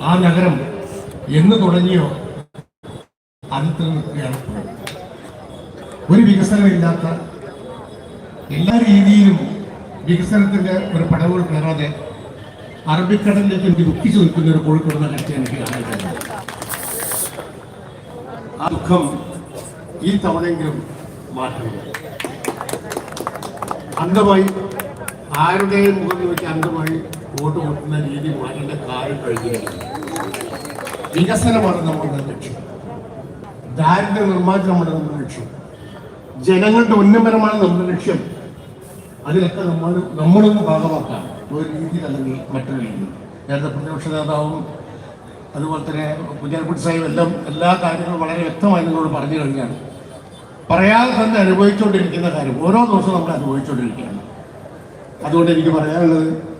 ആ നഗരം എന്ന് തുടങ്ങിയോ അതിൽ നിൽക്കുകയാണ്. ഒരു വികസനമില്ലാത്ത എല്ലാ രീതിയിലും വികസനത്തിന്റെ ഒരു പടവുകൾ കയറാതെ അറബിക്കടലിലേക്ക് എനിക്ക് ദുഃഖിച്ചു നിൽക്കുന്ന ഒരു കോഴിക്കോട് നഗരത്തെ എനിക്ക് കാണാൻ ആ ദുഃഖം ഈ തവണയെങ്കിലും മാറ്റം അന്ധമായി ആരുടെയും മുഖം നോക്കി അന്ധമായി വോട്ട് കൊടുക്കുന്ന രീതി മാറ്റേണ്ട കാര്യം കഴിഞ്ഞിരിക്കുന്നു. വികസനമാണ് നമ്മുടെ ലക്ഷ്യം. ദാരിദ്ര്യ നിർമ്മാർജനമാണ് നമ്മുടെ ലക്ഷ്യം. ജനങ്ങളുടെ ഉന്നമനമാണ് നമ്മുടെ ലക്ഷ്യം. അതിലൊക്കെ നമ്മൾ നമ്മളൊന്ന് ഭാഗമാക്കാം. ഒരു രീതിയിൽ അല്ലെങ്കിൽ മറ്റൊരു രീതിയിൽ. നേരത്തെ പ്രതിപക്ഷ നേതാവും അതുപോലെ തന്നെ കുഞ്ഞാലിക്കുട്ടി സാഹിബ് എല്ലാം എല്ലാ കാര്യങ്ങളും വളരെ വ്യക്തമായി നിങ്ങളോട് പറഞ്ഞു കഴിഞ്ഞാണ്. പറയാതെ തന്നെ അനുഭവിച്ചുകൊണ്ടിരിക്കുന്ന കാര്യം. ഓരോ ദിവസവും നമ്മൾ അനുഭവിച്ചുകൊണ്ടിരിക്കുകയാണ്. അതുകൊണ്ട് എനിക്ക് പറയാനുള്ളത്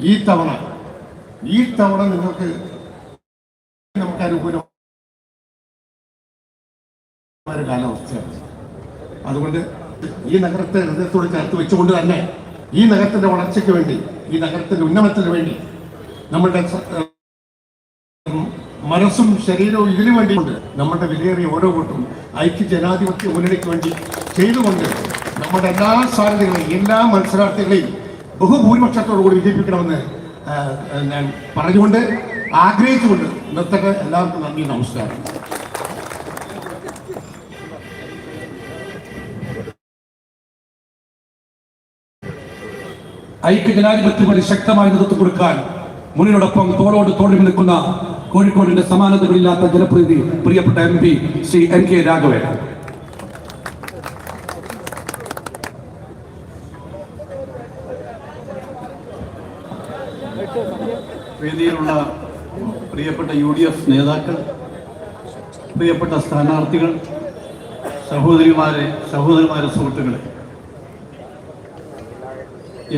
ഈ തവണ ഈ തവണ നിങ്ങൾക്ക് നമുക്ക് അനുകൂലം ഒരു കാലാവസ്ഥയാണ്. അതുകൊണ്ട് ഈ നഗരത്തെ ഹൃദയത്തോട് ചേർത്ത് വെച്ചുകൊണ്ട് തന്നെ ഈ നഗരത്തിന്റെ വളർച്ചയ്ക്ക് വേണ്ടി ഈ നഗരത്തിന്റെ ഉന്നമനത്തിന് വേണ്ടി ഉം, മനസ്സും ശരീരവും ഇതിനു വേണ്ടിയുണ്ട് നമ്മുടെ വിലയേറിയ ഓരോ വോട്ടും ഐക്യ ജനാധിപത്യ മുന്നണിക്ക് വേണ്ടി ചെയ്തുകൊണ്ട് നമ്മുടെ എല്ലാ സാധ്യതകളെയും എല്ലാ മത്സരാർത്ഥികളെയും ബഹുഭൂരിപക്ഷത്തോടു കൂടി വിജയിപ്പിക്കണമെന്ന് ഞാൻ പറഞ്ഞുകൊണ്ട് ആഗ്രഹിച്ചുകൊണ്ട് നിർത്തട്ടെ. എല്ലാവർക്കും നന്ദി നമസ്കാരം. ഐക്യ ജനാധിപത്യം ശക്തമായി നേതൃത്വം കൊടുക്കാൻ മുന്നിനോടൊപ്പം തോളോട് തോളിൽ നിൽക്കുന്ന കോഴിക്കോടിന്റെ സമാനതകളില്ലാത്ത ജനപ്രതിനിധി പ്രിയപ്പെട്ട M P Shri M K Raghavan വേദിയിലുള്ള പ്രിയപ്പെട്ട യു ഡി എഫ് നേതാക്കൾ പ്രിയപ്പെട്ട സ്ഥാനാർത്ഥികൾ സഹോദരിമാരെ സഹോദരന്മാരെ സുഹൃത്തുക്കളെ.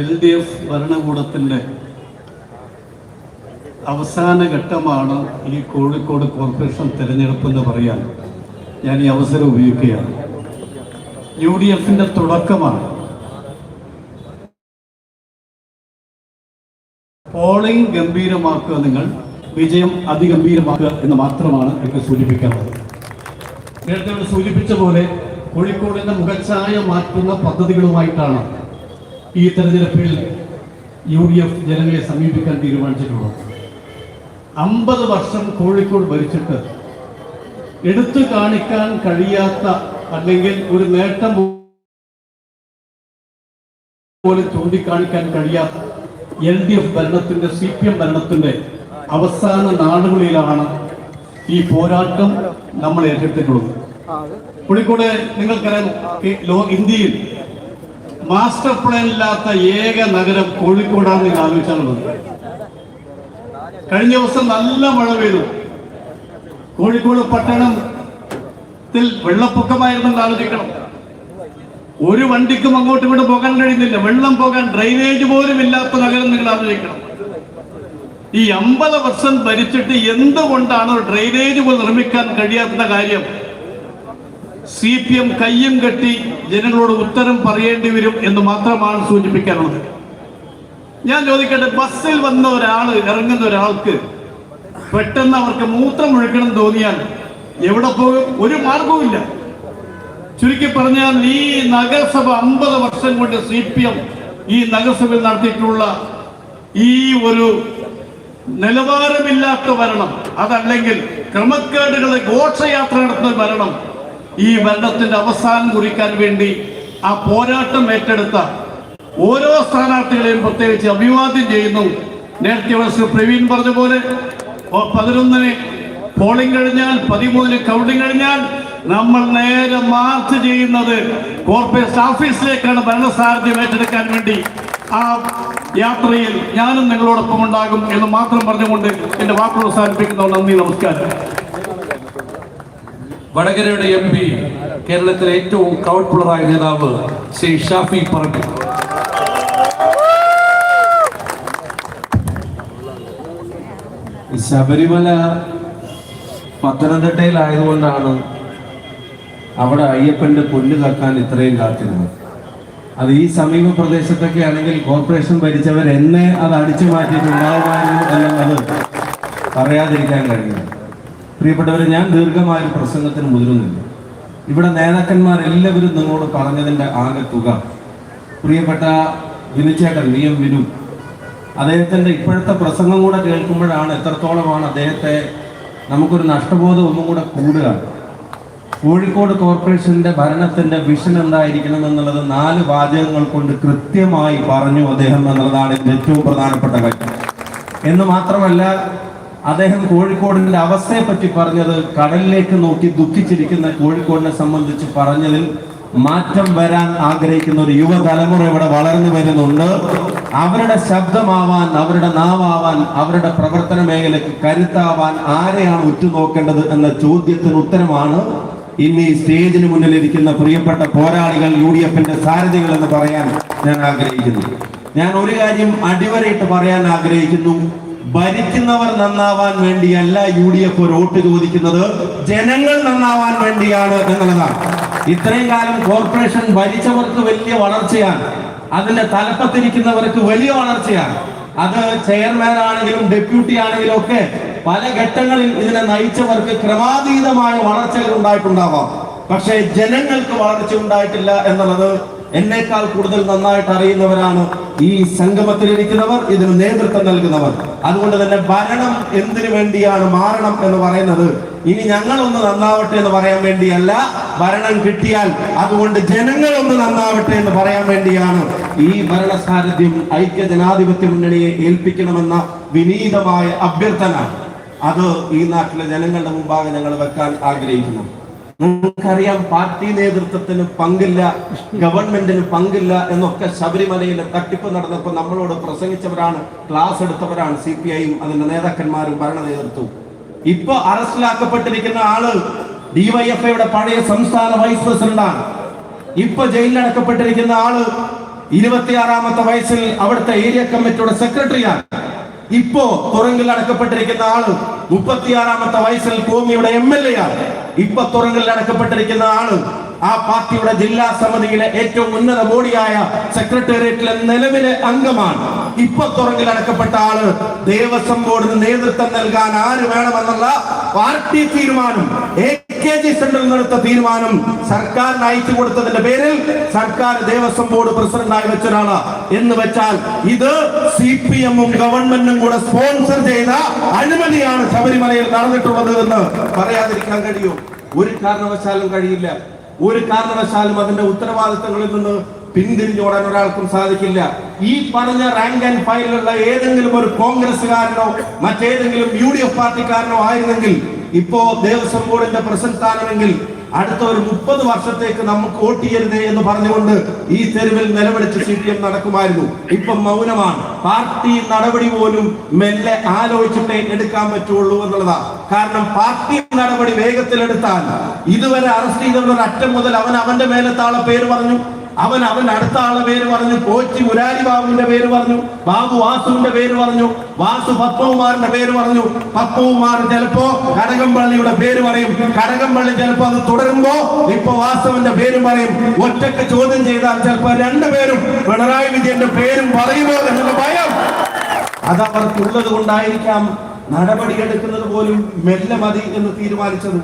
എൽ ഡി എഫ് ഭരണകൂടത്തിന്റെ അവസാന ഘട്ടമാണ് ഈ കോഴിക്കോട് കോർപ്പറേഷൻ തിരഞ്ഞെടുപ്പ് എന്ന് പറയാൻ ഞാൻ ഈ അവസരം ഉപയോഗിക്കുകയാണ്. യു ഡി എഫിന്റെ തുടക്കമാണ് പോളിംഗ് ഗംഭീരമാക്കുക നിങ്ങൾ വിജയം അതിഗംഭീരമാക്കുക എന്ന് മാത്രമാണ് എനിക്ക് സൂചിപ്പിക്കാറുള്ളത് നേരത്തെ ഇവിടെ സൂചിപ്പിച്ച പോലെ കോഴിക്കോടിന്റെ മുഖച്ഛായ മാറ്റുന്ന പദ്ധതികളുമായിട്ടാണ് ഈ തെരഞ്ഞെടുപ്പിൽ യു ഡി എഫ് ജനങ്ങളെ സമീപിക്കാൻ തീരുമാനിച്ചിട്ടുള്ളത്. അമ്പത് വർഷം കോഴിക്കോട് ഭരിച്ചിട്ട് എടുത്തു കാണിക്കാൻ കഴിയാത്ത അല്ലെങ്കിൽ ഒരു നേട്ടം പോലും ചൂണ്ടിക്കാണിക്കാൻ കഴിയാത്ത എൽ ഡി എഫ് ഭരണത്തിന്റെ സി പി എം ഭരണത്തിന്റെ അവസാന നാളുകളിലാണ് ഈ പോരാട്ടം നമ്മൾ ഏറ്റെടുത്തിട്ടുള്ളത്. കോഴിക്കോട് നിങ്ങൾക്കറിയാം ഇന്ത്യയിൽ മാസ്റ്റർ പ്ലാൻ ഇല്ലാത്ത ഏക നഗരം കോഴിക്കോടാണ് നിങ്ങൾ ആലോചിച്ചാൽ കഴിഞ്ഞ ദിവസം നല്ല മഴ പെയ്തു. കോഴിക്കോട് പട്ടണത്തിൽ വെള്ളപ്പൊക്കമായിരുന്നെന്ന് ആലോചിക്കണം. ഒരു വണ്ടിക്കും അങ്ങോട്ടും ഇങ്ങോട്ടും പോകാൻ കഴിയുന്നില്ല. വെള്ളം പോകാൻ ഡ്രൈനേജ് പോലും ഇല്ലാത്ത നഗരം നിങ്ങൾ ആലോചിക്കണം ഈ അമ്പത് വർഷം ഭരിച്ചിട്ട് എന്തുകൊണ്ടാണ് ഡ്രൈനേജ് പോലും നിർമ്മിക്കാൻ കഴിയാത്ത കാര്യം? സി പി എം കയ്യും കെട്ടി ജനങ്ങളോട് ഉത്തരം പറയേണ്ടി വരും എന്ന് മാത്രമാണ് സൂചിപ്പിക്കാനുള്ളത്. ഞാൻ ചോദിക്കട്ടെ ബസ്സിൽ വന്ന ഒരാൾ ഇറങ്ങുന്ന ഒരാൾക്ക് പെട്ടെന്ന് അവർക്ക് മൂത്രം ഒഴുക്കണം തോന്നിയാൽ എവിടെ പോകും? ഒരു മാർഗവുമില്ല ചുരുക്കി പറഞ്ഞാൽ ഈ നഗരസഭ അമ്പത് വർഷം കൊണ്ട് സി പി എം ഈ നഗരസഭയിൽ നടത്തിയിട്ടുള്ള ഈ ഒരു നിലവാരമില്ലാത്ത ഭരണം അതല്ലെങ്കിൽ ക്രമക്കേടുകളെ ഘോഷയാത്ര നടത്തുന്ന ഭരണം ഈ ഭരണത്തിന്റെ അവസാനം കുറിക്കാൻ വേണ്ടി ആ പോരാട്ടം ഏറ്റെടുത്ത ഓരോ സ്ഥാനാർത്ഥികളെയും പ്രത്യേകിച്ച് അഭിവാദ്യം ചെയ്യുന്നു. നേരത്തെ ശ്രീ പ്രവീൺ പറഞ്ഞ പോലെ പതിനൊന്നിന് പോളിംഗ് കഴിഞ്ഞാൽ പതിമൂന്നിന് കൗണ്ടിംഗ് കഴിഞ്ഞാൽ നമ്മൾ നേരെ മാർച്ച് ചെയ്യുന്നത് കോർപ്പറേഷൻ ഓഫീസിലേക്കാണ് ഭരണസാരഥ്യം ഏറ്റെടുക്കാൻ വേണ്ടി. ആ യാത്രയിൽ ഞാനും നിങ്ങളോടൊപ്പം ഉണ്ടാകും എന്ന് മാത്രം പറഞ്ഞുകൊണ്ട് എന്റെ വാക്കുകൾ അവസാനിപ്പിക്കുന്നു. നന്ദി നമസ്കാരം. വടകരയുടെ എം പി കേരളത്തിലെ ഏറ്റവും കൗട്ട്പുള്ളറായ നേതാവ് ശ്രീ ഷാഫി പറമ്പിൽ. ശബരിമല പത്തനംതിട്ടയിലായതുകൊണ്ടാണ് അവിടെ അയ്യപ്പന്റെ പുല്ല് കക്കാൻ ഇത്രയും കാത്തിരുന്നത് അത് ഈ സമീപ പ്രദേശത്തൊക്കെ ആണെങ്കിൽ കോർപ്പറേഷൻ ഭരിച്ചവർ എന്നെ അത് അടിച്ചു മാറ്റിയിട്ടുണ്ടാവുമായിരുന്നു എന്നുള്ളത് പറയാതിരിക്കാൻ കഴിയില്ല. പ്രിയപ്പെട്ടവരെ ഞാൻ ദീർഘമായ ഒരു പ്രസംഗത്തിന് മുതിരുന്നില്ല. ഇവിടെ നേതാക്കന്മാർ എല്ലാവരും നിങ്ങളോട് പറഞ്ഞതിന്റെ ആകെ തുക. പ്രിയപ്പെട്ട വിനുചേട്ടൻ വി എം വിനു. അദ്ദേഹത്തിന്റെ ഇപ്പോഴത്തെ പ്രസംഗം കൂടെ കേൾക്കുമ്പോഴാണ് എത്രത്തോളമാണ് അദ്ദേഹത്തെ നമുക്കൊരു നഷ്ടബോധം ഒന്നും കൂടെ കൂടുക. കോഴിക്കോട് കോർപ്പറേഷന്റെ ഭരണത്തിന്റെ വിഷൻ എന്തായിരിക്കണം എന്നുള്ളത് നാല് വാചകങ്ങൾ കൊണ്ട് കൃത്യമായി പറഞ്ഞു അദ്ദേഹം എന്നുള്ളതാണ് ഏറ്റവും പ്രധാനപ്പെട്ട കാര്യം. എന്ന് മാത്രമല്ല അദ്ദേഹം കോഴിക്കോടിന്റെ അവസ്ഥയെ പറ്റി പറഞ്ഞത് കടലിലേക്ക് നോക്കി ദുഃഖിച്ചിരിക്കുന്ന കോഴിക്കോടിനെ സംബന്ധിച്ച് പറഞ്ഞതിൽ മാറ്റം വരാൻ ആഗ്രഹിക്കുന്ന ഒരു യുവതലമുറ ഇവിടെ വളർന്നു വരുന്നുണ്ട്. അവരുടെ ശബ്ദമാവാൻ അവരുടെ നാവാവാൻ അവരുടെ പ്രവർത്തന മേഖലയ്ക്ക് കരുത്താവാൻ ആരെയാണ് ഉറ്റുനോക്കേണ്ടത് എന്ന ചോദ്യത്തിന് ഉത്തരമാണ് ഇന്ന് ഈ സ്റ്റേജിന് മുന്നിലിരിക്കുന്ന പ്രിയപ്പെട്ട പോരാളികൾ യു ഡി എഫിന്റെ സാരഥികൾ എന്ന് പറയാൻ ഞാൻ ആഗ്രഹിക്കുന്നു. ഞാൻ ഒരു കാര്യം അടിവരയിട്ട് പറയാൻ ആഗ്രഹിക്കുന്നു. ഭരിക്കുന്നവർ നന്നാവാൻ വേണ്ടിയല്ല യു ഡി എഫ് ഒരു വോട്ട് ചോദിക്കുന്നത്. ജനങ്ങൾ നന്നാവാൻ വേണ്ടിയാണ് എന്നുള്ളതാണ്. ഇത്രയും കാലം കോർപ്പറേഷൻ ഭരിച്ചവർക്ക് വലിയ വളർച്ചയാണ്. അതിന്റെ തലപ്പത്തിരിക്കുന്നവർക്ക് വലിയ വളർച്ചയാണ്. അത് ചെയർമാൻ ആണെങ്കിലും ഡെപ്യൂട്ടി ആണെങ്കിലും ഒക്കെ പല ഘട്ടങ്ങളിൽ ഇതിനെ നയിച്ചവർക്ക് ക്രമാതീതമായ വളർച്ചകൾ ഉണ്ടായിട്ടുണ്ടാവാം. പക്ഷേ ജനങ്ങൾക്ക് വളർച്ച ഉണ്ടായിട്ടില്ല എന്നുള്ളത് എന്നേക്കാൾ കൂടുതൽ നന്നായിട്ട് അറിയുന്നവരാണ് ഈ സംഗമത്തിലിരിക്കുന്നവർ ഇതിന് നേതൃത്വം നൽകുന്നവർ. അതുകൊണ്ട് തന്നെ ഭരണം എന്തിനു വേണ്ടിയാണ് മാറണം എന്ന് പറയുന്നത് ഇനി ഞങ്ങളൊന്ന് നന്നാവട്ടെ എന്ന് പറയാൻ വേണ്ടിയല്ല ഭരണം കിട്ടിയാൽ അതുകൊണ്ട് ജനങ്ങളൊന്ന് നന്നാവട്ടെ എന്ന് പറയാൻ വേണ്ടിയാണ് ഈ ഭരണസാരഥ്യം ഐക്യ ജനാധിപത്യ മുന്നണിയെ ഏൽപ്പിക്കണമെന്ന വിനീതമായ അഭ്യർത്ഥന. അത് ഈ നാട്ടിലെ ജനങ്ങളുടെ മുമ്പാകെ ഞങ്ങൾ വെക്കാൻ ആഗ്രഹിക്കുന്നു. നിങ്ങൾക്കറിയാം പാർട്ടി നേതൃത്വത്തിന് പങ്കില്ല ഗവൺമെന്റിന് പങ്കില്ല എന്നൊക്കെ ശബരിമലയിലെ തട്ടിപ്പ് നടന്നപ്പോൾ നമ്മളോട് പ്രസംഗിച്ചവരാണ് ക്ലാസ് എടുത്തവരാണ് സി പി ഐയും അതിന്റെ നേതാക്കന്മാരും ഭരണ നേതൃത്വവും. ഇപ്പൊ അറസ്റ്റിലാക്കപ്പെട്ടിരിക്കുന്ന ആൾ ഡിവൈഎഫ്ഐയുടെ പഴയ സംസ്ഥാന വൈസ് പ്രസിഡന്റാണ്. ഇപ്പൊ ജയിലിലടക്കപ്പെട്ടിരിക്കുന്ന ആൾ ഇരുപത്തിയാറാമത്തെ വയസ്സിൽ അവിടുത്തെ ഏരിയ കമ്മിറ്റിയുടെ സെക്രട്ടറിയാണ്. ഇപ്പോ തുറങ്കിൽ അടക്കപ്പെട്ടിരിക്കുന്ന ആൾ മുപ്പത്തിയാറാമത്തെ വയസ്സിൽ കോമിയുടെ എം എൽ എ ആണ്. ഇപ്പൊ തുറങ്കിൽ അടക്കപ്പെട്ടിരിക്കുന്ന ആൾ ആ പാർട്ടിയുടെ ജില്ലാ സമിതിയിലെ ഏറ്റവും ഉന്നത ബോഡിയായ സെക്രട്ടേറിയറ്റിലെ നിലവിലെ അംഗമാണ്. ഇപ്പൊ തുറങ്ങിൽ അടക്കപ്പെട്ട ആൾ ദേവസ്വം ബോർഡിന് നേതൃത്വം നൽകാൻ ആര് വേണമെന്നുള്ള പാർട്ടി തീരുമാനം കെ ജി സെന്ററിൽ തീരുമാനം സർക്കാരിന് അയച്ചു കൊടുത്തതിന്റെ പേരിൽ സർക്കാർ ദേവസ്വം ബോർഡ് പ്രസിഡന്റായി വെച്ച ഒരാളാ. എന്ന് വെച്ചാൽ ഇത് സി പി എമ്മും ഗവൺമെന്റും കൂടെ സ്പോൺസർ ചെയ്ത അനുമതിയാണ് ശബരിമലയിൽ നടന്നിട്ടുള്ളത് എന്ന് പറയാതിരിക്കാൻ കഴിയും. ഒരു കാരണവശാലും കഴിയില്ല. ഒരു കാരണവശാലും അതിന്റെ ഉത്തരവാദിത്തങ്ങളിൽ നിന്ന് പിന്തിരിഞ്ഞോടാൻ ഒരാൾക്കും സാധിക്കില്ല. ഈ പറഞ്ഞ റാങ്ക് ആൻഡ് ഫയലിലുള്ള ഏതെങ്കിലും ഒരു കോൺഗ്രസ്സുകാരനോ മറ്റേതെങ്കിലും യു ഡി എഫ് പാർട്ടിക്കാരനോ ആയിരുന്നെങ്കിൽ ഇപ്പോ ദേവസ്വം ബോർഡിന്റെ പ്രസിഡന്റ് സ്ഥാനമെങ്കിൽ അടുത്ത ഒരു മുപ്പത് വർഷത്തേക്ക് നമുക്ക് വോട്ട് ചെയ്യരുതേ എന്ന് പറഞ്ഞുകൊണ്ട് ഈ തെരുവിൽ നിലവിളിച്ച് സി പി എം നടക്കുമായിരുന്നു. ഇപ്പം മൗനമാണ്. പാർട്ടി നടപടി പോലും മെല്ലെ ആലോചിച്ചിട്ടേ എടുക്കാൻ പറ്റുള്ളൂ എന്നുള്ളതാണ് കാരണം പാർട്ടി നടപടി വേഗത്തിലെടുത്താൽ ഇതുവരെ അറസ്റ്റ് ഒരു അറ്റം മുതൽ അവൻ അവന്റെ മേലെ താളെ പേര് പറഞ്ഞു. അവൻ അവന്റെ അടുത്ത ആളെ പേര് പറഞ്ഞു കോച്ചി മുരാരി ബാബുവിന്റെ പേര് പറഞ്ഞു ബാബു വാസുവിന്റെ പേര് പറഞ്ഞു വാസു പത്മകുമാറിന്റെ പേര് പറഞ്ഞു. പത്മകുമാർ ചിലപ്പോ കടകംപള്ളിയുടെ പേര് പറയും. കടകംപള്ളി ചിലപ്പോ അത് തുടരുമ്പോ ഇപ്പൊ വാസുവിന്റെ പേരും പറയും. ഒറ്റയ്ക്ക് ചോദ്യം ചെയ്താൽ ചിലപ്പോ രണ്ടുപേരും പിണറായി വിജയന്റെ പേരും പറയുമോ എന്നുള്ള ഭയം. അത് അവർക്കുള്ളത് കൊണ്ടായിരിക്കാം നടപടിയെടുക്കുന്നത് പോലും മെല്ലെ മതി എന്ന് തീരുമാനിച്ചത്.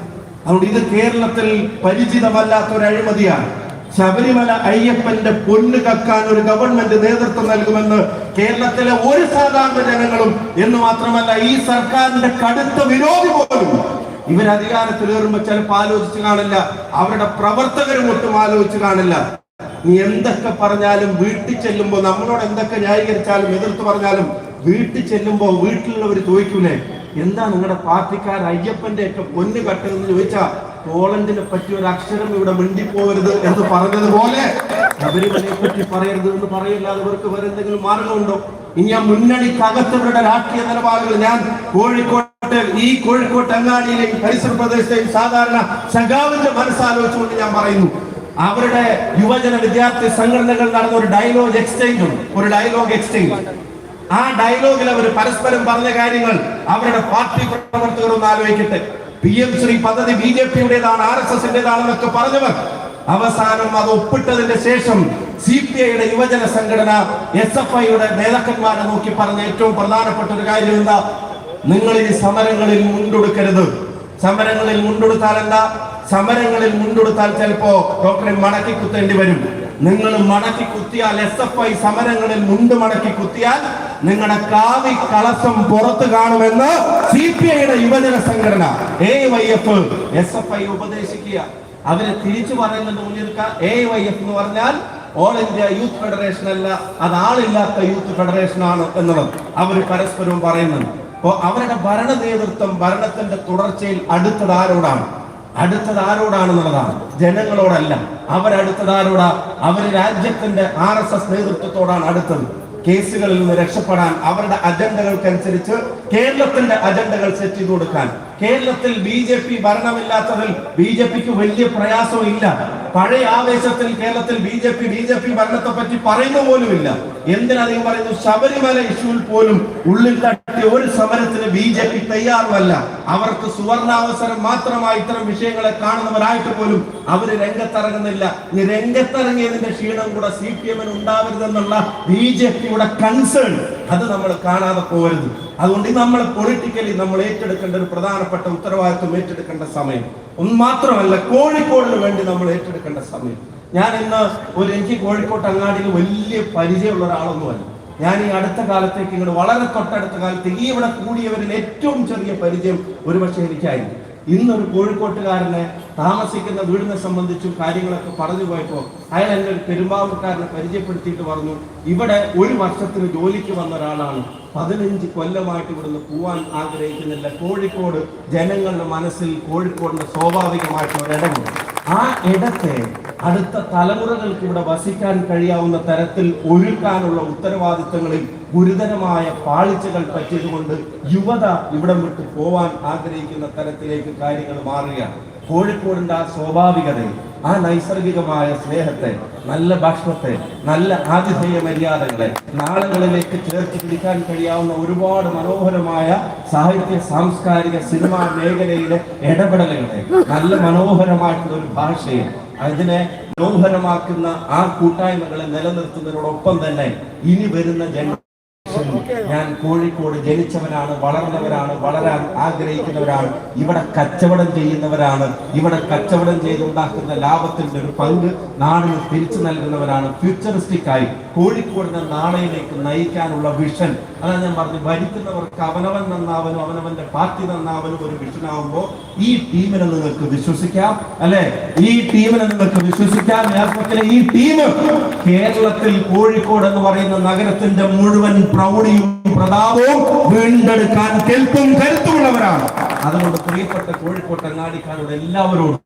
അതുകൊണ്ട് ഇത് കേരളത്തിൽ പരിചിതമല്ലാത്ത ഒരു അഴിമതിയാണ് ശബരിമല അയ്യപ്പന്റെ പൊന്ന് കക്കാൻ ഒരു ഗവൺമെന്റ് നേതൃത്വം നൽകുമെന്ന് കേരളത്തിലെ ഒരു സാധാരണ ജനങ്ങളും എന്ന് മാത്രമല്ല ഈ സർക്കാരിന്റെ കടുത്ത വിരോധി പോലും. ഇവർ അധികാരത്തിൽ കയറുമ്പോൾ ചിലപ്പോൾ ആലോചിച്ച് കാണില്ല. അവരുടെ പ്രവർത്തകരും ഒട്ടും ആലോചിച്ച് കാണില്ല. നീ എന്തൊക്കെ പറഞ്ഞാലും വീട്ടിൽ ചെല്ലുമ്പോ നമ്മളോട് എന്തൊക്കെ ന്യായീകരിച്ചാലും എതിർത്ത് പറഞ്ഞാലും വീട്ടിൽ ചെല്ലുമ്പോ വീട്ടിലുള്ളവർ ചോദിക്കൂലേ? എന്താ നിങ്ങളുടെ പാർട്ടിക്കാർ അയ്യപ്പന്റെ ഒക്കെ പൊന്ന് കട്ടെന്ന് ചോദിച്ചാ പോളണ്ടിനെ പറ്റി ഒരു അക്ഷരം ഇവിടെ മിണ്ടിപ്പോകരുത് എന്ന് പറഞ്ഞതുപോലെ ശബരിമലയെ പറ്റി പറയരുത് എന്ന് പറയില്ല. അവർക്ക് വേറെ എന്തെങ്കിലും മാർഗമുണ്ടോ? ഇനി ആ മുന്നണിക്കകത്തവരുടെ രാഷ്ട്രീയ നിലപാടുകൾ ഞാൻ കോഴിക്കോട്ട് ഈ കോഴിക്കോട്ട് അങ്ങാടിയിലെയും പരിസര പ്രദേശത്തെയും സാധാരണ സഖാവിന്റെ മനസ്സാലോചിച്ചുകൊണ്ട് ഞാൻ പറയുന്നു. അവരുടെ യുവജന വിദ്യാർത്ഥി സംഘടനകൾ നടന്ന ഒരു ഡയലോഗ് എക്സ്ചേഞ്ച് ഉണ്ട്. ഒരു ഡയലോഗ് എക്സ്ചേഞ്ച് ആ ഡയലോഗിൽ അവർ പരസ്പരം പറഞ്ഞ കാര്യങ്ങൾ അവരുടെ പാർട്ടി പ്രവർത്തകർ ആലോചിക്കട്ടെ. പി എം ശ്രീ പദ്ധതി ബി ജെ പിയുടേതാണ് ആർ എസ് എസിന്റേതാണെന്നൊക്കെ പറഞ്ഞവർ. അവസാനം അത് ഒപ്പിട്ടതിന്റെ ശേഷം സി പി ഐയുടെ യുവജന സംഘടന എസ് എഫ് ഐയുടെ നേതാക്കന്മാരെ നോക്കി പറഞ്ഞ ഏറ്റവും പ്രധാനപ്പെട്ട ഒരു കാര്യം എന്താ? നിങ്ങൾ ഈ സമരങ്ങളിൽ മുണ്ടെടുക്കരുത്. സമരങ്ങളിൽ മുണ്ടെടുത്താൽ എന്താ? സമരങ്ങളിൽ മുണ്ടെടുത്താൽ ചിലപ്പോ ഡോക്ടറെ മടക്കി കുത്തേണ്ടി വരും. നിങ്ങൾ മടക്കി കുത്തിയാൽ എസ് എഫ് ഐ സമരങ്ങളിൽ മുണ്ട് മടക്കി കുത്തിയാൽ നിങ്ങളുടെ കാവി കളസം പുറത്തു കാണുമെന്ന് സി പി ഐയുടെ യുവജന സംഘടന A Y F S F I ഉപദേശിക്കുക. അവരെ തിരിച്ചു പറയുന്നുണ്ട് മുന്നിൽക്ക എ വൈ എഫ് എന്ന് പറഞ്ഞാൽ ഓൾ ഇന്ത്യ യൂത്ത് ഫെഡറേഷൻ അല്ല അത് ആളില്ലാത്ത യൂത്ത് ഫെഡറേഷൻ ആണ് എന്നുള്ളത് അവർ പരസ്പരവും പറയുന്നുണ്ട്. അപ്പോ അവരുടെ ഭരണ നേതൃത്വം ഭരണത്തിന്റെ തുടർച്ചയിൽ അടുത്തത് ആരോടാണ്? അടുത്തത് ആരോടാണെന്നുള്ളതാണ് ജനങ്ങളോടല്ല. അവരടുത്തത് ആരോടാ അവർ രാജ്യത്തിന്റെ ആർ എസ് എസ് നേതൃത്വത്തോടാണ് അടുത്തത്. കേസുകളിൽ നിന്ന് രക്ഷപ്പെടാൻ അവരുടെ അജണ്ടകൾക്കനുസരിച്ച് കേരളത്തിന്റെ അജണ്ടകൾ സെറ്റ് ചെയ്ത് കൊടുക്കാൻ കേരളത്തിൽ ബി ജെ പി ഭരണമില്ലാത്തതിൽ ബി ജെ പിക്ക് വലിയ പ്രയാസവും ഇല്ല പഴയ ആവേശത്തിൽ കേരളത്തിൽ B J P B J P ഭരണത്തെ പറ്റി പറയുന്ന പോലുമില്ല. എന്തിനധികം പറയുന്നു ശബരിമല ഇഷ്യൂവിൽ പോലും ഉള്ളിൽ തട്ടി ഒരു സമരത്തിന് ബി ജെ പി തയ്യാറുമല്ല. അവർക്ക് സുവർണാവസരം മാത്രമായി ഇത്തരം വിഷയങ്ങളെ കാണുന്നവരായിട്ട് പോലും അവർ രംഗത്തിറങ്ങുന്നില്ല. ഈ രംഗത്തിറങ്ങിയതിന്റെ ക്ഷീണം കൂടെ സി പി എമ്മിന് ഉണ്ടാവരുതെന്നുള്ള ബി ജെ പിയുടെ കൺസേൺ അത് നമ്മൾ കാണാതെ പോകരുത്. അതുകൊണ്ട് നമ്മൾ പൊളിറ്റിക്കലി നമ്മൾ ഏറ്റെടുക്കേണ്ട ഒരു പ്രധാനപ്പെട്ട ഉത്തരവാദിത്വം ഏറ്റെടുക്കേണ്ട സമയം. ഒന്ന് മാത്രമല്ല കോഴിക്കോടിന് വേണ്ടി നമ്മൾ ഏറ്റെടുക്കേണ്ട സമയം. ഞാൻ ഇന്ന് ഒരു എനിക്ക് കോഴിക്കോട്ട് അങ്ങാടിയിൽ വലിയ പരിചയമുള്ള ഒരാളൊന്നുമല്ല. ഞാൻ ഈ അടുത്ത കാലത്തേക്ക് ഇങ്ങോട്ട് വളരെ തൊട്ടടുത്ത കാലത്തേക്ക് ഈ ഇവിടെ കൂടിയവരിൽ ഏറ്റവും ചെറിയ പരിചയം ഒരുപക്ഷെ എനിക്കായിരുന്നു ഇന്നൊരു കോഴിക്കോട്ടുകാരനെ താമസിക്കുന്ന വീടിനെ സംബന്ധിച്ചും കാര്യങ്ങളൊക്കെ പറഞ്ഞു പോയപ്പോൾ അയാൾ എന്റെ ഒരു പെരുമ്പാവൂർക്കാരനെ പരിചയപ്പെടുത്തിയിട്ട് പറഞ്ഞു ഇവിടെ ഒരു വർഷത്തിന് ജോലിക്ക് വന്ന ഒരാളാണ്. പതിനഞ്ച് കൊല്ലമായിട്ട് ഇവിടുന്ന് പോവാൻ ആഗ്രഹിക്കുന്നില്ല. കോഴിക്കോട് ജനങ്ങളുടെ മനസ്സിൽ കോഴിക്കോടിന് സ്വാഭാവികമായിട്ടുള്ള ഇടമുണ്ട്. ആ ഇടത്തെ അടുത്ത തലമുറകൾക്ക് ഇവിടെ വസിക്കാൻ കഴിയാവുന്ന തരത്തിൽ ഒഴുക്കാനുള്ള ഉത്തരവാദിത്തങ്ങളിൽ ഗുരുതരമായ പാളിച്ചകൾ പറ്റിയതുകൊണ്ട് യുവത ഇവിടം വിട്ട് പോവാൻ ആഗ്രഹിക്കുന്ന തരത്തിലേക്ക് കാര്യങ്ങൾ മാറുകയാണ്. കോഴിക്കോടിന്റെ ആ സ്വാഭാവികതയെ ആ നൈസർഗികമായ സ്നേഹത്തെ നല്ല ഭക്ഷണത്തെ നല്ല ആതിഥേയ മര്യാദകളെ നാളുകളിലേക്ക് ചേർത്ത് പിടിക്കാൻ കഴിയാവുന്ന ഒരുപാട് മനോഹരമായ സാഹിത്യ സാംസ്കാരിക സിനിമാ മേഖലയിലെ ഇടപെടലുകളെ നല്ല മനോഹരമായിട്ടുള്ള ഒരു ഭാഷയെ അതിനെ മനോഹരമാക്കുന്ന ആ കൂട്ടായ്മകളെ നിലനിർത്തുന്നതിനോടൊപ്പം തന്നെ ഇനി വരുന്ന ജന ഞാൻ കോഴിക്കോട് ജനിച്ചവനാണ് വളർന്നവരാണ് വളരാൻ ആഗ്രഹിക്കുന്നവരാണ് ഇവിടെ കച്ചവടം ചെയ്യുന്നവരാണ്. ഇവിടെ കച്ചവടം ചെയ്തുണ്ടാക്കുന്ന ലാഭത്തിന്റെ ഒരു പങ്ക് നാടിന് തിരിച്ചു നൽകുന്നവരാണ്. ഫ്യൂച്ചറിസ്റ്റിക് ആയി കോഴിക്കോടിനെ നാളെയിലേക്ക് നയിക്കാനുള്ള വിഷൻ അതാണ് ഞാൻ പറഞ്ഞു ഭരിക്കുന്നവർക്ക് അവനവൻ നന്നാവനും അവനവന്റെ പാർട്ടി നന്നാവനും ഒരു വിഷനാവുമ്പോൾ ഈ ടീമിനെ നിങ്ങൾക്ക് വിശ്വസിക്കാം അല്ലെ? ഈ ടീമിനെ നിങ്ങൾക്ക് വിശ്വസിക്കാം. ഈ ടീം കേരളത്തിൽ കോഴിക്കോട് എന്ന് പറയുന്ന നഗരത്തിന്റെ മുഴുവൻ പ്രൗഢിയും പ്രതാപവും വീണ്ടെടുക്കാൻ കെൽപ്പും കരുത്തുമുള്ളവരാണ്. അതുകൊണ്ട് പ്രിയപ്പെട്ട കോഴിക്കോട്ട് അങ്ങാടിക്കാരുടെ എല്ലാവരോടും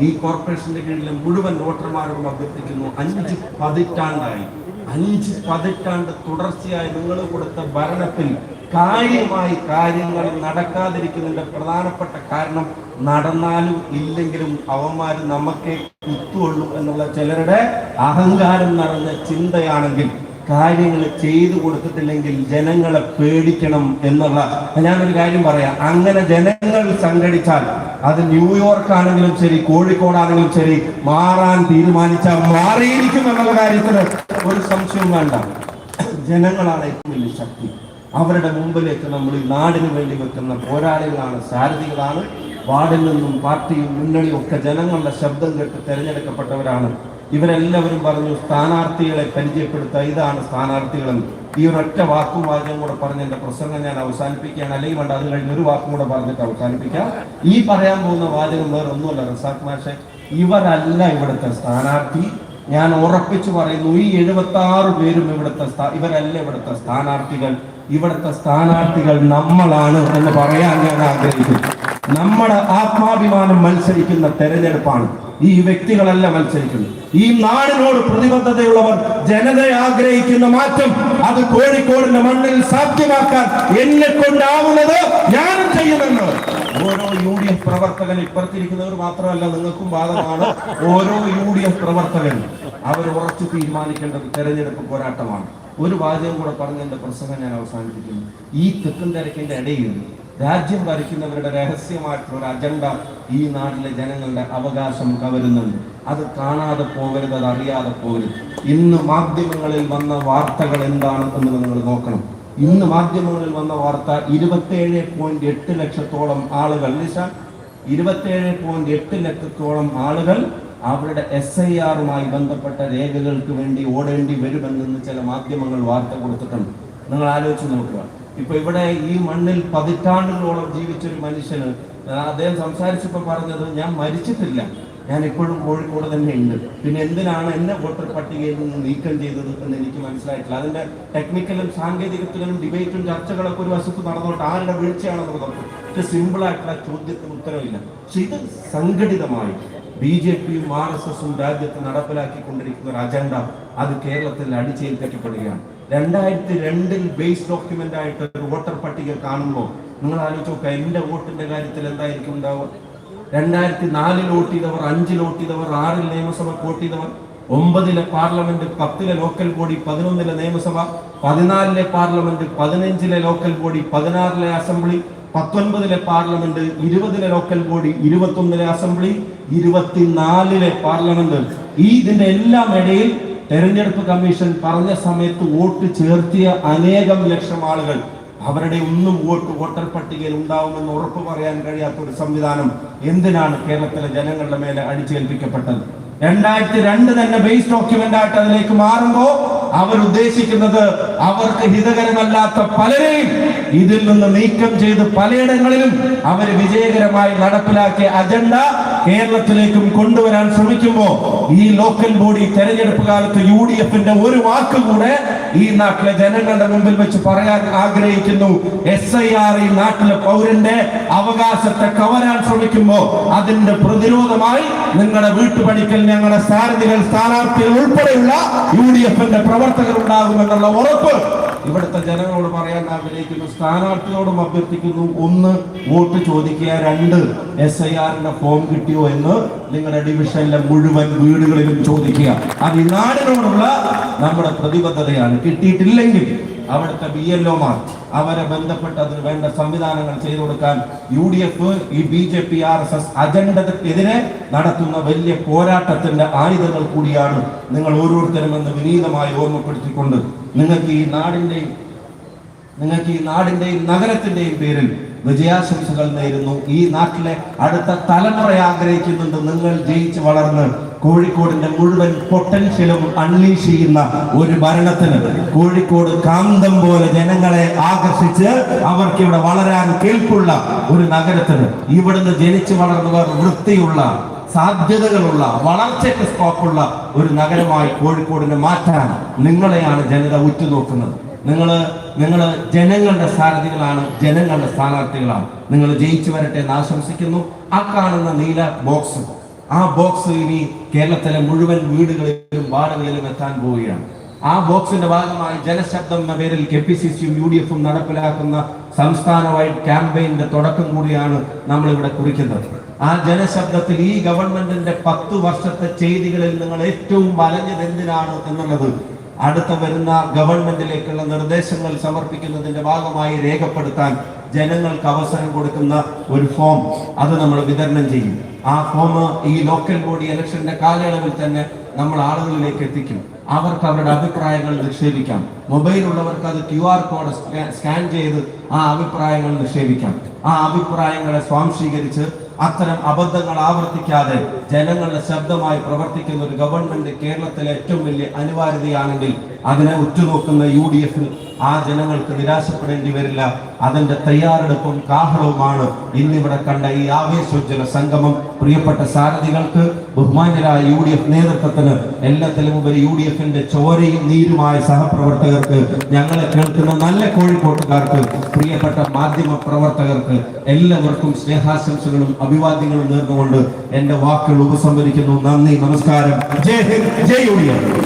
ഈ കോർപ്പറേഷന്റെ കീഴിലെ മുഴുവൻ വോട്ടർമാരോടും അഭ്യർത്ഥിക്കുന്നു. അഞ്ച് പതിറ്റാണ്ടായി. അഞ്ച് പതിറ്റാണ്ട് തുടർച്ചയായി നിങ്ങൾ കൊടുത്ത ഭരണത്തിൽ കാര്യമായി കാര്യങ്ങൾ നടക്കാതിരിക്കുന്നതിന്റെ പ്രധാനപ്പെട്ട കാരണം നടന്നാലും ഇല്ലെങ്കിലും അവന്മാർ നമുക്ക് കുത്തുള്ളൂ എന്നുള്ള ചിലരുടെ അഹങ്കാരം നിറഞ്ഞ ചിന്തയാണെങ്കിൽ കാര്യങ്ങൾ ചെയ്തു കൊടുത്തിട്ടില്ലെങ്കിൽ ജനങ്ങളെ പേടിക്കണം എന്നുള്ള ഞാനൊരു കാര്യം പറയാം. അങ്ങനെ ജനങ്ങൾ സംഘടിച്ചാൽ അത് ന്യൂയോർക്ക് ആണെങ്കിലും ശരി കോഴിക്കോടാണെങ്കിലും ശരി മാറാൻ തീരുമാനിച്ചാൽ മാറിയിരിക്കും എന്നുള്ള കാര്യത്തിൽ ഒരു സംശയവും വേണ്ട. ജനങ്ങളാണ് ഏറ്റവും വലിയ ശക്തി. അവരുടെ മുമ്പിലേക്ക് നമ്മൾ ഈ നാടിന് വേണ്ടി വെക്കുന്ന പോരാളികളാണ് സാരഥികളാണ്. വാർഡിൽ നിന്നും പാർട്ടിയും മുന്നണിയും ഒക്കെ ജനങ്ങളുടെ ശബ്ദം കേട്ട് തെരഞ്ഞെടുക്കപ്പെട്ടവരാണ്. ഇവരെല്ലാവരും പറഞ്ഞു സ്ഥാനാർത്ഥികളെ പരിചയപ്പെടുത്തുക. ഇതാണ് സ്ഥാനാർത്ഥികളെന്ന്. ഈ ഒരൊറ്റ വാക്കും വാചകം കൂടെ പറഞ്ഞ് എന്റെ പ്രസംഗം ഞാൻ അവസാനിപ്പിക്കുകയാണ്. അല്ലെങ്കിൽ വേണ്ട അത് കഴിഞ്ഞ് ഒരു വാക്കും കൂടെ പറഞ്ഞിട്ട് അവസാനിപ്പിക്കാം. ഈ പറയാൻ പോകുന്ന വാചകം വേറെ ഒന്നുമല്ല റസാഖ് മാഷെ. ഇവരല്ല ഇവിടുത്തെ സ്ഥാനാർത്ഥി. ഞാൻ ഉറപ്പിച്ചു പറയുന്നു ഈ എഴുപത്തി ആറ് പേരും ഇവിടുത്തെ ഇവരല്ല ഇവിടുത്തെ സ്ഥാനാർത്ഥികൾ. ഇവിടുത്തെ സ്ഥാനാർത്ഥികൾ നമ്മളാണ് എന്ന് പറയാൻ ഞാൻ ആഗ്രഹിക്കുന്നു. നമ്മുടെ ആത്മാഭിമാനം മത്സരിക്കുന്ന തെരഞ്ഞെടുപ്പാണ് ഈ വ്യക്തികളല്ല മത്സരിക്കുന്നത്. ഈ നാടിനോട് പ്രതിബദ്ധതയുള്ളവർ ജനതയെ ആഗ്രഹിക്കുന്ന മാറ്റം അത് കോഴിക്കോടിന്റെ മണ്ണിൽ സാധ്യമാക്കാൻ എന്നെ കൊണ്ടാവുന്നത് ഞാനും ചെയ്യുമെന്ന്. ഓരോ യു ഡി എഫ് പ്രവർത്തകൻ ഇപ്പുറത്തിരിക്കുന്നവർ മാത്രമല്ല നിങ്ങൾക്കും ബാധകമാണ്. ഓരോ യു ഡി എഫ് പ്രവർത്തകൻ അവർ ഉറച്ചു തീരുമാനിക്കേണ്ടത് തെരഞ്ഞെടുപ്പ് പോരാട്ടമാണ്. ഒരു വാചകം കൂടെ പറഞ്ഞ് എന്റെ പ്രസംഗം ഞാൻ അവസാനിപ്പിക്കുന്നു. ഈ തെക്കും തിരക്കിന്റെ ഇടയിൽ രാജ്യം ഭരിക്കുന്നവരുടെ രഹസ്യമായിട്ടുള്ള ഒരു അജണ്ട ഈ നാട്ടിലെ ജനങ്ങളുടെ അവകാശം കവരുന്നുണ്ട്. അത് കാണാതെ പോകരുത് അത് അറിയാതെ പോകരുത്. ഇന്ന് മാധ്യമങ്ങളിൽ വന്ന വാർത്തകൾ എന്താണ് എന്ന് നിങ്ങൾ നോക്കണം. ഇന്ന് മാധ്യമങ്ങളിൽ വന്ന വാർത്ത ഇരുപത്തേഴ് പോയിന്റ് എട്ട് ലക്ഷത്തോളം ആളുകൾ ഇരുപത്തേഴ് പോയിന്റ് എട്ട് ലക്ഷത്തോളം ആളുകൾ അവരുടെ എസ് ഐ ആറുമായി ബന്ധപ്പെട്ട രേഖകൾക്ക് വേണ്ടി ഓടേണ്ടി വരുമെന്ന് ചില മാധ്യമങ്ങൾ വാർത്ത കൊടുത്തിട്ടുണ്ട്. നിങ്ങൾ ആലോചിച്ച് നോക്കുക. ഇപ്പൊ ഇവിടെ ഈ മണ്ണിൽ പതിറ്റാണ്ടുകളോളം ജീവിച്ചൊരു മനുഷ്യന് അദ്ദേഹം സംസാരിച്ചപ്പോൾ പറഞ്ഞത് ഞാൻ മരിച്ചിട്ടില്ല. ഞാൻ ഇപ്പോഴും കോഴിക്കോട് തന്നെ ഉണ്ട്. പിന്നെ എന്തിനാണ് എന്നെ വോട്ടർ പട്ടികയിൽ നിന്ന് നീക്കം ചെയ്തത് എന്ന് എനിക്ക് മനസ്സിലായിട്ടില്ല. അതിന്റെ ടെക്നിക്കലും സാങ്കേതികത്തിലും ഡിബേറ്റും ചർച്ചകളൊക്കെ ഒരു വശത്ത് നടന്നോട്ട് ആരുടെ വീഴ്ചയാണെന്നുള്ളത് സിമ്പിൾ ആയിട്ടുള്ള ചോദ്യത്തിന് ഉത്തരവില്ല. പക്ഷെ ഇത് സംഘടിതമായി. ബി ജെ പിയും ആർ എസ് എസും രാജ്യത്ത് നടപ്പിലാക്കിക്കൊണ്ടിരിക്കുന്ന ഒരു അജണ്ട അത് കേരളത്തിൽ അടിച്ചേൽപ്പിക്കപ്പെടുകയാണ് രണ്ടായിരത്തി രണ്ടിൽ ബേസ് ഡോക്യുമെന്റ് ആയിട്ട് ഒരു വോട്ടർ പട്ടിക കാണുമ്പോൾ നിങ്ങൾ ആലോചിച്ച് നോക്കുക എന്റെ വോട്ടിന്റെ കാര്യത്തിൽ എന്തായിരിക്കും ഉണ്ടാവുക? രണ്ടായിരത്തി നാലിൽ വോട്ട് ചെയ്തവർ അഞ്ചിൽ വോട്ട് ചെയ്തവർ ആറിൽ നിയമസഭ വോട്ട് ചെയ്തവർ ഒമ്പതിലെ പാർലമെന്റ് പത്തിലെ ലോക്കൽ ബോഡി പതിനൊന്നിലെ നിയമസഭ പതിനാലിലെ പാർലമെന്റ് പതിനഞ്ചിലെ ലോക്കൽ ബോഡി പതിനാറിലെ അസംബ്ലി പത്തൊൻപതിലെ പാർലമെന്റ് ഇരുപതിലെ ലോക്കൽ ബോഡി ഇരുപത്തൊന്നിലെ അസംബ്ലി ഇരുപത്തിനാലിലെ പാർലമെന്റ്. ഈ ഇതിന്റെ എല്ലാം ഇടയിൽ തെരഞ്ഞെടുപ്പ് കമ്മീഷൻ പറഞ്ഞ സമയത്ത് വോട്ട് ചേർത്തിയ അനേകം ലക്ഷം ആളുകൾ. അവരുടെ ഒന്നും വോട്ട് വോട്ടർ പട്ടികയിൽ ഉണ്ടാവുമെന്ന് ഉറപ്പ് പറയാൻ കഴിയാത്ത ഒരു സംവിധാനം എന്തിനാണ് കേരളത്തിലെ ജനങ്ങളുടെ മേലെ അടിച്ചേൽപ്പിക്കപ്പെട്ടത്? രണ്ടായിരത്തി രണ്ട് തന്നെ ബേസ് ഡോക്യുമെന്റ് ആയിട്ട് അതിലേക്ക് മാറുമ്പോ അവർ ഉദ്ദേശിക്കുന്നത് അവർക്ക് ഹിതകരമല്ലാത്ത പലരെയും ഇതിൽ നിന്ന് നീക്കം ചെയ്ത് പലയിടങ്ങളിലും അവർ വിജയകരമായി നടപ്പിലാക്കിയ അജണ്ട കേരളത്തിലേക്കും കൊണ്ടുവരാൻ ശ്രമിക്കുമ്പോൾ ഈ ലോക്കൽ ബോഡി തെരഞ്ഞെടുപ്പ് കാലത്ത് യു ഡി എഫിന്റെ ഒരു വാക്ക് കൂടെ ഈ നാട്ടിലെ ജനങ്ങളുടെ മുമ്പിൽ വെച്ച് പറയാൻ ആഗ്രഹിക്കുന്നു. എസ് ഐ ആർ ഈ നാട്ടിലെ പൗരന്റെ അവകാശത്തെ കവരാൻ ശ്രമിക്കുമ്പോ അതിന്റെ പ്രതിരോധമായി നിങ്ങളുടെ വീട്ടുപടിക്കൽ ഞങ്ങളുടെ സാരഥികൾ സ്ഥാനാർത്ഥികൾ ഉൾപ്പെടെയുള്ള യു ഡി എഫിന്റെ പ്രവർത്തകർ ഉണ്ടാകുമെന്നുള്ള ഉറപ്പ് ഇവിടുത്തെ ജനങ്ങളോട് പറയാൻ ആഗ്രഹിക്കുന്നു സ്ഥാനാർത്ഥികളോടും അഭ്യർത്ഥിക്കുന്നു ഒന്ന് വോട്ട് ചോദിക്കുക രണ്ട് എസ് ഐ ആറിന്റെ ഫോം കിട്ടിയോ എന്ന് നിങ്ങളുടെ ഡിവിഷനിലെ മുഴുവൻ വീടുകളിലും ചോദിക്കുക. അത് ഈ നാടിനോടുള്ള നമ്മുടെ പ്രതിബദ്ധതയാണ്. കിട്ടിയിട്ടില്ലെങ്കിൽ അവിടുത്തെ ബി എൽ ഒമാർ അവരെ ബന്ധപ്പെട്ട് അതിന് വേണ്ട സംവിധാനങ്ങൾ ചെയ്തു കൊടുക്കാൻ യു ഡി എഫ് ഈ B J P R S S അജണ്ടക്കെതിരെ നടത്തുന്ന വലിയ പോരാട്ടത്തിന്റെ ആയുധങ്ങൾ കൂടിയാണ് നിങ്ങൾ ഓരോരുത്തരും എന്ന് വിനീതമായി ഓർമ്മപ്പെടുത്തിക്കൊണ്ട് നിങ്ങൾക്ക് ഈ നാടിന്റെയും നിങ്ങൾക്ക് ഈ നാടിന്റെയും നഗരത്തിന്റെയും പേരിൽ വിജയാശംസകൾ നേരുന്നു. ഈ നാട്ടിലെ അടുത്ത തലമുറ ആഗ്രഹിക്കുന്നുണ്ട്. നിങ്ങൾ ജയിച്ച് വളർന്ന് കോഴിക്കോടിന്റെ മുഴുവൻ പൊട്ടൻഷ്യലും അൺലീഷ് ചെയ്യുന്ന ഒരു ഭരണത്തിന് കോഴിക്കോട് കാന്തം പോലെ ജനങ്ങളെ ആകർഷിച്ച് അവർക്ക് ഇവിടെ വളരാൻ കേൾപ്പുള്ള ഒരു നഗരത്തിന് ഇവിടുന്ന് ജനിച്ചു വളർന്നവർ വൃത്തിയുള്ള സാധ്യതകളുള്ള വളർച്ചയ്ക്ക് സ്കോപ്പുള്ള ഒരു നഗരമായി കോഴിക്കോടിനെ മാറ്റാൻ നിങ്ങളെയാണ് ജനത ഉറ്റുനോക്കുന്നത്. നിങ്ങൾ നിങ്ങൾ ജനങ്ങളുടെ സാരഥികളാണ് ജനങ്ങളുടെ സ്ഥാനാർത്ഥികളാണ്. നിങ്ങൾ ജയിച്ചു വരട്ടെ എന്ന് ആശംസിക്കുന്നു. ആ കാണുന്ന നീല ബോക്സ് ആ ബോക്സ് ഇനി കേരളത്തിലെ മുഴുവൻ വീടുകളിലും വാർഡുകളിലും എത്താൻ പോവുകയാണ്. ആ ബോക്സിന്റെ ഭാഗമായി ജനശബ്ദം എന്ന പേരിൽ കെ പി സി സിയും യു ഡി എഫും നടപ്പിലാക്കുന്ന സംസ്ഥാന വൈഡ് ക്യാമ്പയിന്റെ തുടക്കം കൂടിയാണ് നമ്മൾ ഇവിടെ കുറിക്കുന്നത്. ആ ജനശബ്ദത്തിൽ ഈ ഗവൺമെന്റിന്റെ പത്ത് വർഷത്തെ ചെയ്തികളിൽ നിങ്ങൾ ഏറ്റവും വലഞ്ഞത് എന്തിനാണ് എന്നുള്ളത് അടുത്ത വരുന്ന ഗവൺമെന്റിലേക്കുള്ള നിർദ്ദേശങ്ങൾ സമർപ്പിക്കുന്നതിന്റെ ഭാഗമായി രേഖപ്പെടുത്താൻ ജനങ്ങൾക്ക് അവസരം കൊടുക്കുന്ന ഒരു ഫോം അത് നമ്മൾ വിതരണം ചെയ്യും. ആ ഫോം ഈ ലോക്കൽ ബോഡി ഇലക്ഷന്റെ കാലയളവിൽ തന്നെ നമ്മൾ ആളുകളിലേക്ക് എത്തിക്കും. അവർക്ക് അവരുടെ അഭിപ്രായങ്ങൾ നിക്ഷേപിക്കാം. മൊബൈൽ ഉള്ളവർക്ക് അത് ക്യു ആർ കോഡ് സ്കാൻ ചെയ്ത് ആ അഭിപ്രായങ്ങൾ നിക്ഷേപിക്കാം. ആ അഭിപ്രായങ്ങളെ സ്വാംശീകരിച്ച് അത്തരം അബദ്ധങ്ങൾ ആവർത്തിക്കാതെ ജനങ്ങളുടെ ശബ്ദമായി പ്രവർത്തിക്കുന്ന ഒരു ഗവൺമെന്റ് കേരളത്തിലെ ഏറ്റവും വലിയ അനിവാര്യതയാണെങ്കിൽ അതിനെ ഉറ്റുനോക്കുന്ന യു ഡി എഫിൽ ആ ജനങ്ങൾക്ക് നിരാശപ്പെടേണ്ടി വരില്ല. അതിന്റെ തയ്യാറെടുപ്പും കാഹളവുമാണ് ഇന്നിവിടെ കണ്ട ഈ ആവേശോജ്ജന സംഗമം. പ്രിയപ്പെട്ട സാരഥികൾക്ക് ബഹുമാന്യരായ യു ഡി എഫ് നേതൃത്വത്തിന് എല്ലാത്തിലും ഉപരി യു ഡി എഫിന്റെ ചോരയും നീരുമായ സഹപ്രവർത്തകർക്ക് ഞങ്ങളെ കേൾക്കുന്ന നല്ല കോഴിക്കോട്ടുകാർക്ക് പ്രിയപ്പെട്ട മാധ്യമ പ്രവർത്തകർക്ക് എല്ലാവർക്കും സ്നേഹാശംസകളും അഭിവാദ്യങ്ങളും നേർന്നുകൊണ്ട് എന്റെ വാക്കുകൾ ഉപസംഹരിക്കുന്നു. നന്ദി നമസ്കാരം. Jai Hind Jai U D F.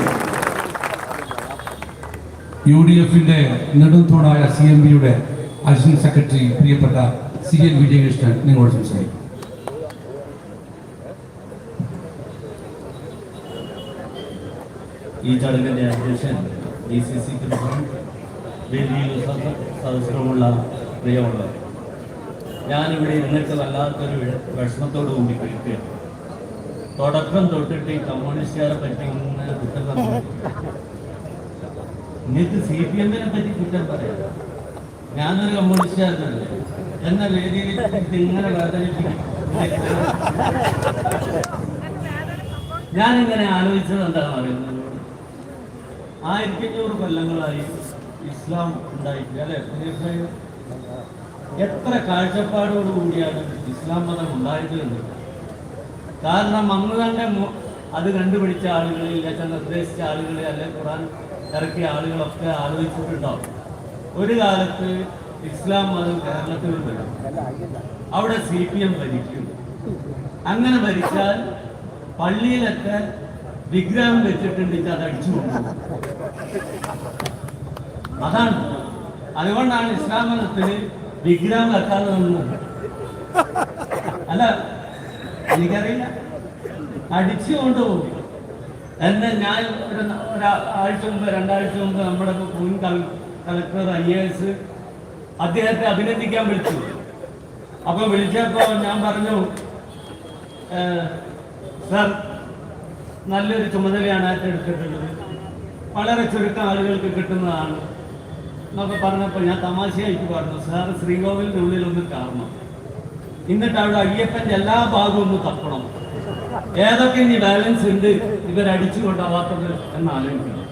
U D എഫിന്റെ നെടുംതൂണായ സി എം പിയുടെ അസിസ്റ്റന്റ് സെക്രട്ടറി പ്രിയപ്പെട്ട സി എൻ വിജയകൃഷ്ണൻ നിങ്ങളോട് സംസാരിക്കും. ഈ ചടങ്ങിന്റെ അധ്യക്ഷൻ ഡി സി സി പ്രസിഡന്റ് പ്രിയമുള്ളവർ. ഞാനിവിടെ ഇരുന്നിട്ട് വല്ലാത്തൊരു വിഷമത്തോട് കൂടി കഴിക്കുകയാണ്. തുടക്കം തൊട്ടിട്ട് ഈ കമ്മ്യൂണിസ്റ്റുകാരെ പറ്റി ഇങ്ങനെ കുറ്റം നിങ്ങൾക്ക് സി പി എമ്മിനെ പറ്റി കുറ്റം പറയാം ഞാനൊരു കമ്മ്യൂണിസ്റ്റായിരുന്നല്ലേ എന്ന വേദിയിൽ ഇങ്ങനെ വേദനിപ്പിക്കും. ഞാനിങ്ങനെ ആലോചിച്ചത് എന്താണെന്ന് അറിയുന്നത് ആയിരത്തി അഞ്ഞൂറ് കൊല്ലങ്ങളായി ഇസ്ലാം ഉണ്ടായിട്ടില്ല അല്ലെ? എത്ര കാഴ്ചപ്പാടോടുകൂടിയാണ് ഇസ്ലാം മതം ഉണ്ടായത് എന്ന്? കാരണം അന്ന് തന്നെ അത് കണ്ടുപിടിച്ച ആളുകളിൽ അല്ലെങ്കിൽ നിർദ്ദേശിച്ച ആളുകളെ അല്ലെങ്കിൽ ഖുറാൻ ഇറക്കിയ ആളുകളൊക്കെ ആലോചിച്ചിട്ടുണ്ടാവും. ഒരു കാലത്ത് ഇസ്ലാം മതം കേരളത്തിൽ വരും. അവിടെ സി പി എം ഭരിക്കും. അങ്ങനെ ഭരിച്ചാൽ പള്ളിയിലൊക്കെ വിഗ്രഹം വെച്ചിട്ടുണ്ടെങ്കിൽ അത് അടിച്ചു അതാണ്. അതുകൊണ്ടാണ് ഇസ്ലാം മതത്തിൽ വിഗ്രഹം വെക്കാതെ അല്ല എനിക്കറിയില്ല. അടിച്ചു കൊണ്ടുപോകും. എന്നെ ഞാൻ ഒരു ഒരാഴ്ച മുമ്പ് രണ്ടാഴ്ച മുമ്പ് നമ്മുടെ മുൻ കലക്ടർ ഐ എ എസ് അദ്ദേഹത്തെ അഭിനന്ദിക്കാൻ വിളിച്ചു. അപ്പൊ വിളിച്ചപ്പോ ഞാൻ പറഞ്ഞു സർ നല്ലൊരു ചുമതലയാണ് ഏറ്റെടുത്തിട്ടുള്ളത്. വളരെ ചുരുക്കം ആളുകൾക്ക് കിട്ടുന്നതാണ്. എന്നൊക്കെ പറഞ്ഞപ്പോൾ ഞാൻ തമാശയായിട്ട് പറഞ്ഞു സാർ ശ്രീകോവിലിനുള്ളിലൊന്ന് കാരണം എന്നിട്ട് അവിടെ അയ്യപ്പന്റെ എല്ലാ ഭാഗവും ഒന്ന് തപ്പണം. ഏതൊക്കെ ഇനി ബാലൻസ് ഉണ്ട്? ഇവരടിച്ചു കൊണ്ടാവാത്തത് എന്ന് ആലോചിക്കണം.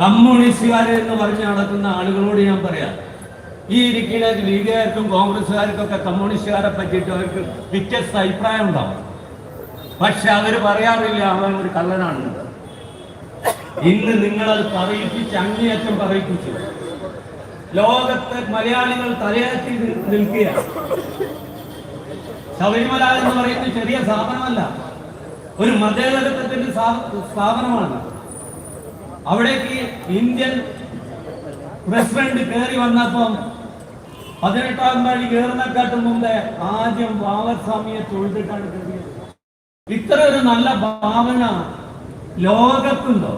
കമ്മ്യൂണിസ്റ്റുകാർ എന്ന് പറഞ്ഞ് നടക്കുന്ന ആളുകളോട് ഞാൻ പറയാം. ഈ ഇരിക്കുന്ന ലീഗുകാർക്കും കോൺഗ്രസ്സുകാർക്കും ഒക്കെ കമ്മ്യൂണിസ്റ്റുകാരെ പറ്റിയിട്ട് അവർക്ക് വ്യത്യസ്ത അഭിപ്രായം ഉണ്ടാവും. പക്ഷെ അവർ പറയാറില്ല അവൻ ഒരു കള്ളനാണ് ഇന്ന് നിങ്ങളത് പറയിപ്പിച്ച് അങ്ങേയറ്റം പറയിപ്പിച്ചു. ലോകത്തെ മലയാളികൾ തലയാറ്റി നിൽക്കുകയാണ്. ശബരിമല എന്ന് പറയുന്നത് ചെറിയ സ്ഥാപനമല്ല. ഒരു മതേതരത്വത്തിന്റെ സ്ഥാപനമാണ്. അവിടേക്ക് ഇന്ത്യൻ പ്രസിഡന്റ് കയറി വന്നപ്പം പതിനെട്ടാം പള്ളി കയറുന്നക്കാട്ടും മുമ്പേ ആദ്യം ബാബസ്വാമിയെ തൊഴുതിട്ടാണ് കയറിയത് ഇത്ര ഒരു നല്ല ഭാവന ലോകത്തുണ്ടോ?